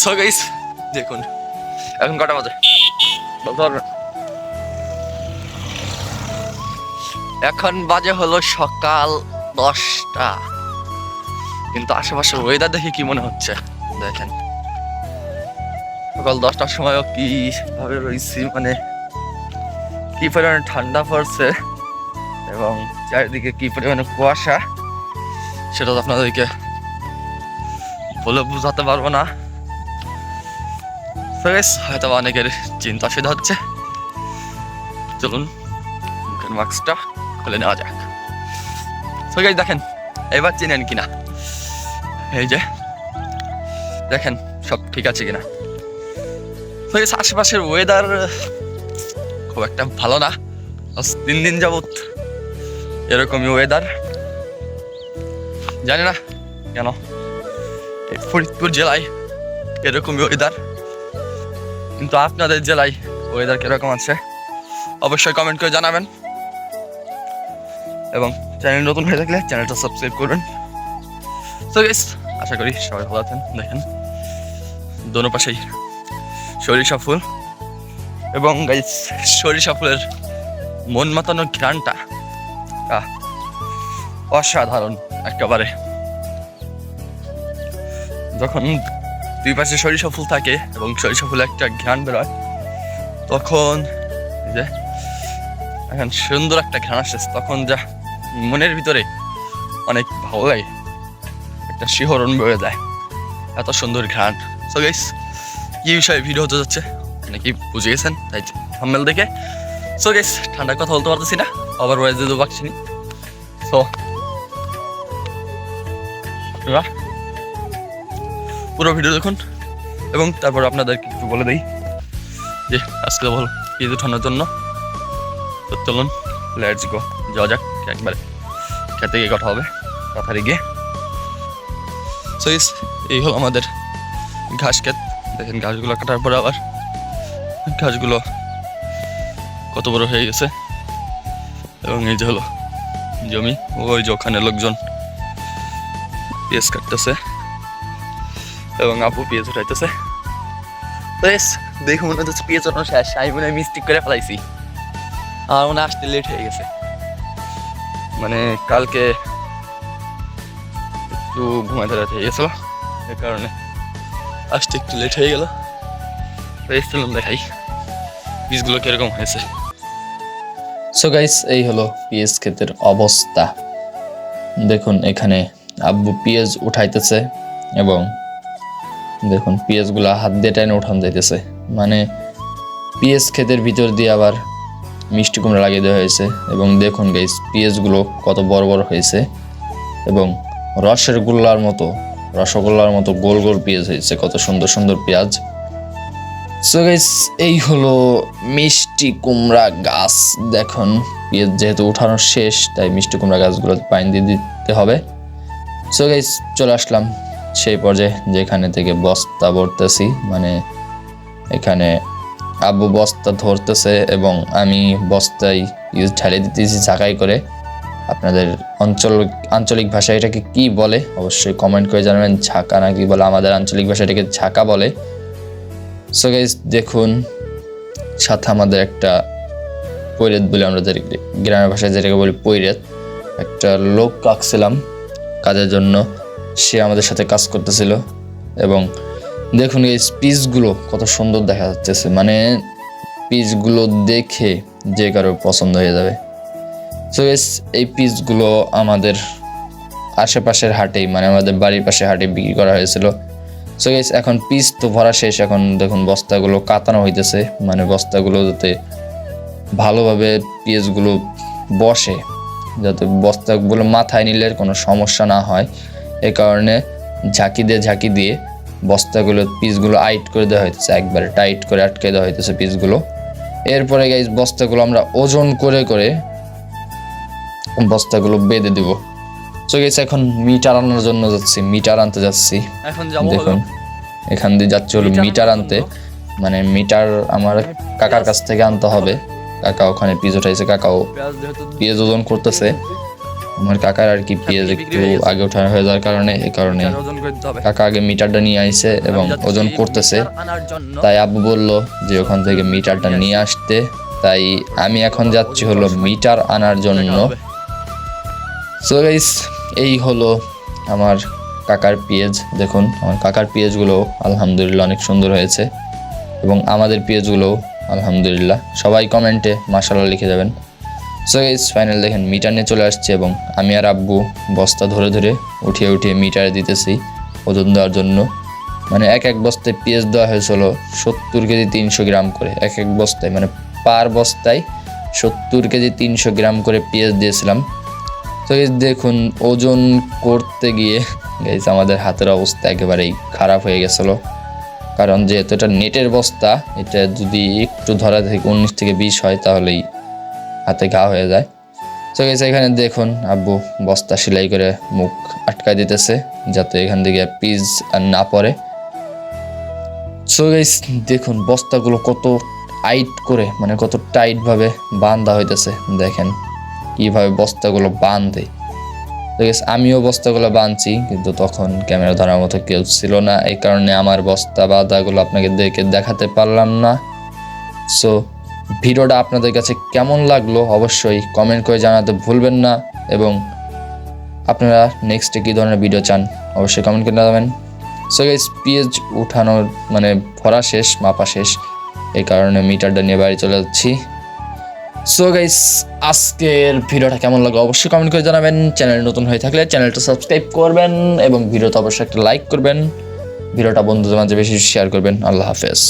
So guys দেখুন। এখন কটা বাজে? এখন বাজে হলো সকাল দশটা। কিন্তু আশেপাশের ওয়েদার দেখে কি মনে হচ্ছে? দেখেন। সকাল দশটার সময়ও কি ভাবে রয়েছি মানে কি পরিমাণে ঠান্ডা পড়ছে এবং চারিদিকে কি পরিমাণে কুয়াশা, সেটা তো আপনাদেরকে বলে বোঝাতে পারব না। So হয়তো অনেকের চিন্তা অসুবিধা হচ্ছে। চলুন মুখের মাস্কটা খুলে নেওয়া যাক। guys, দেখেন এবার চিনেন কিনা? এই যে দেখেন সব ঠিক আছে কিনা? guys, আশেপাশের ওয়েদার খুব একটা ভালো না। তিন দিন যাবৎ এরকমই ওয়েদার জানি না কেন ফরিদপুর জেলায় এরকমই ওয়েদার কিন্তু আপনাদের জেলায় ওয়েদার কীরকম আছে, অবশ্যই কমেন্ট করে জানাবেন। এবং চ্যানেল নতুন হয়ে থাকলে চ্যানেলটা সাবস্ক্রাইব করবেন। তো গেস আশা করি সবাই ভালো আছেন, দেখেন, দোনো পাশেই সরিষা ফুল। এবং গাইস সরিষা ফুলের মন মাতানোর ঘ্রাণটা অসাধারণ একেবারে। যখন দুই পাশে সরিষা ফুল থাকে এবং সরিষা ফুলে একটা ঘ্রাণ বেরোয়। তখন যে, এখন সুন্দর একটা ঘ্রাণ আসে তখন যা মনের ভিতরে অনেক ভালো লাগে। একটা শিহরণ বেড়ে যায়। এত সুন্দর ঘ্রাণ। সো গাইস কি বিষয়ে ভিডিও হতে যাচ্ছে? নাকি বুঝে গেছেন, তাই থাম্বেল দেখে। সো গাইস ঠান্ডার কথা বলতে পারতেছি না। আবার ওয়াইজ দিতে পারছি না। সো পুরো ভিডিও দেখুন। এবং তারপর আপনাদের একটু বলে দিই যে, আজকে বল, ঈদ উঠানোর জন্য। তো চলুন লেটস গো যাওয়া যাক, একবারে খেতে গিয়ে কথা হবে কথারে গিয়ে সো ইস এই হলো আমাদের ঘাস ক্ষেত। দেখেন ঘাসগুলো কাটার পর আবার ঘাসগুলো কত বড় হয়ে গেছে। এবং এই যে হলো জমি, ওই যে ওখানে লোকজন পেঁয়াজ কাটতেছে। এবং আপু পেঁয়াজ উঠাইতেছে। বেশ দেখে মনে হচ্ছে পেঁয়াজ ওঠানো শেষ। আমি মনে হয় মিস্টেক করে ফেলাইছি। আমার মনে আসতে লেট হয়ে গেছে। মানে কালকে একটু ঘুমাতে রাত হয়ে গেছিল। এ কারণে আসতে একটু লেট হয়ে গেল। এসেছিলাম দেখাই বীজগুলো কীরকম হয়েছে। সো গাইস এই হলো পিএস ক্ষেতের অবস্থা। দেখুন, এখানে আব্বু পেঁয়াজ উঠাইতেছে এবং দেখুন, পেঁয়াজগুলো হাত দিয়ে টাইনে উঠান যাইতেছে। মানে পেঁয়াজ ক্ষেতের ভিতর দিয়ে আবার মিষ্টি কুমড়া লাগিয়ে দেওয়া হয়েছে। এবং দেখুন গাইস পেঁয়াজগুলো কত বড় বড় হয়েছে। এবং রসের গোল্লার মতো, রসগোল্লার মতো গোল গোল পেঁয়াজ হয়েছে, কত সুন্দর সুন্দর পেঁয়াজ। সো গাইস এই হলো মিষ্টি কুমড়া গাছ। দেখুন, পেঁয়াজ যেহেতু উঠানো শেষ, তাই মিষ্টি কুমড়া গাছগুলো পানি দিয়ে দিতে হবে। সো গাইস চলে আসলাম। সেই পর্যায়ে যেখানে থেকে বস্তা ভরতেছি মানে এখানে আব্বু বস্তা ধরতেছে এবং আমি বস্তায় ইউজ ঢালে দিতেছি ঝাঁকাই করে। আপনাদের অঞ্চল, আঞ্চলিক ভাষায় এটাকে কি বলে? অবশ্যই কমেন্ট করে জানাবেন, ঝাঁকা না কি বলে? আমাদের আঞ্চলিক ভাষায় এটাকে ঝাঁকা বলে। সো গাইজ দেখুন, সাথে আমাদের একটা পৈরেত বলে আমরা গ্রামের ভাষায় যেটাকে বলি পৈরেত। একটা লোক রাখছিলাম কাজের জন্য। সে আমাদের সাথে কাজ করতেছিল এবং দেখুন এই পিসগুলো কত সুন্দর দেখা যাচ্ছে। মানে পিসগুলো দেখে যে কারও পছন্দ হয়ে যাবে। সো গাইজ এই পিসগুলো আমাদের আশেপাশের হাটেই মানে আমাদের বাড়ির পাশে হাটে বিক্রি করা হয়েছিল। সো গাইস এখন পিস তো ভরা শেষ। এখন দেখুন বস্তাগুলো কাতানো হইতেছে। মানে বস্তাগুলো যাতে ভালোভাবে পিসগুলো বসে, যাতে বস্তাগুলো মাথায় নিলে কোনো সমস্যা না হয়। এ কারণে ঝাঁকি দিয়ে ঝাঁকি দিয়ে বস্তাগুলো পিসগুলো আইট করে দেওয়া হইতেছে একবারে টাইট করে আটকে দেওয়া হইতেছে পিসগুলো। এরপরে গাইস বস্তাগুলো আমরা ওজন করে করে বস্তাগুলো বেঁধে দিব। সো গেছে এখন মিটার আনার জন্য যাচ্ছি মিটার আনতে যাচ্ছি। দেখুন এখান দিয়ে যাচ্ছে হলো মিটার আনতে মানে মিটার আমার কাকার কাছ থেকে আনতে হবে। কাকা ওখানে পিস উঠাইছে কাকাও যেহেতু ওজন করতেছে। আমার কাকার আর কি পেঁয়াজ একটু আগে ওঠা হয়ে যাওয়ার কারণে এই কারণে কাকা আগে মিটারটা নিয়ে আইছে এবং ওজন করতেছে। তাই আব্বু বলল যে ওখান থেকে মিটারটা নিয়ে আসতে। তাই আমি এখন যাচ্ছি হলো মিটার আনার জন্য। সো গাইস এই হলো আমার কাকার পেঁয়াজ। দেখুন আমার কাকার পেঁয়াজগুলো আলহামদুলিল্লাহ অনেক সুন্দর হয়েছে। এবং আমাদের পেঁয়াজগুলো আলহামদুলিল্লাহ। সবাই কমেন্টে মাসাল্লাহ লিখে যাবেন। সো গাইস ফাইনাল দেখেন মিটার নিয়ে চলে আসছে এবং আমি আর আব্বু বস্তা ধরে ধরে উঠিয়ে উঠিয়ে মিটারে দিতেছি ওজন দেওয়ার জন্য। মানে এক এক বস্তায় পেঁয়াজ দেওয়া হয়েছিল সত্তর কেজি তিনশো গ্রাম করে। এক এক বস্তায় মানে পার বস্তায় সত্তর কেজি তিনশো গ্রাম করে পেঁয়াজ দিয়েছিলাম। তো এই দেখুন, ওজন করতে গিয়ে গাইজ আমাদের হাতের অবস্থা একেবারেই খারাপ হয়ে গেছিল। কারণ যেহেতু এটা নেটের বস্তা, এটা যদি একটু ধরা থেকে উনিশ থেকে বিশ হয় তাহলেই হাতে ঘা হয়ে যায়। তো গেছে এখানে দেখুন আব্বু বস্তা সেলাই করে মুখ আটকায় দিতেছে যাতে এখান থেকে পিস আর না পড়ে। সো গাইস দেখুন বস্তাগুলো কত টাইট করে মানে কত টাইট ভাবে বান্ধা হইতেছে। দেখেন কীভাবে বস্তাগুলো বাঁধে তো guys, আমিও বস্তাগুলো বাঁধছি কিন্তু তখন ক্যামেরা ধরার মতো কেউ ছিল না। এই কারণে আমার বস্তা বাঁধাগুলো আপনাকে দেখে দেখাতে পারলাম না। সো ভিডিওটা আপনাদের কাছে কেমন লাগল অবশ্যই কমেন্ট করে জানাতে ভুলবেন না এবং আপনারা নেক্সটে কী ধরনের ভিডিও চান অবশ্যই কমেন্ট করে জানাবেন। সো গাইস পিএইচ উঠানোর মানে ভরা শেষ, মাপা শেষ, এই কারণে মিটারটা নিয়ে বাড়ি চলে যাচ্ছি। সো গাইস আজকের ভিডিওটা কেমন লাগল অবশ্যই কমেন্ট করে জানাবেন। চ্যানেল নতুন হয়ে থাকলে চ্যানেলটা সাবস্ক্রাইব করবেন এবং ভিডিওটা অবশ্যই একটা লাইক করবেন। ভিডিওটা বন্ধুদের মাঝে বেশি শেয়ার করবেন। আল্লাহ হাফেজ।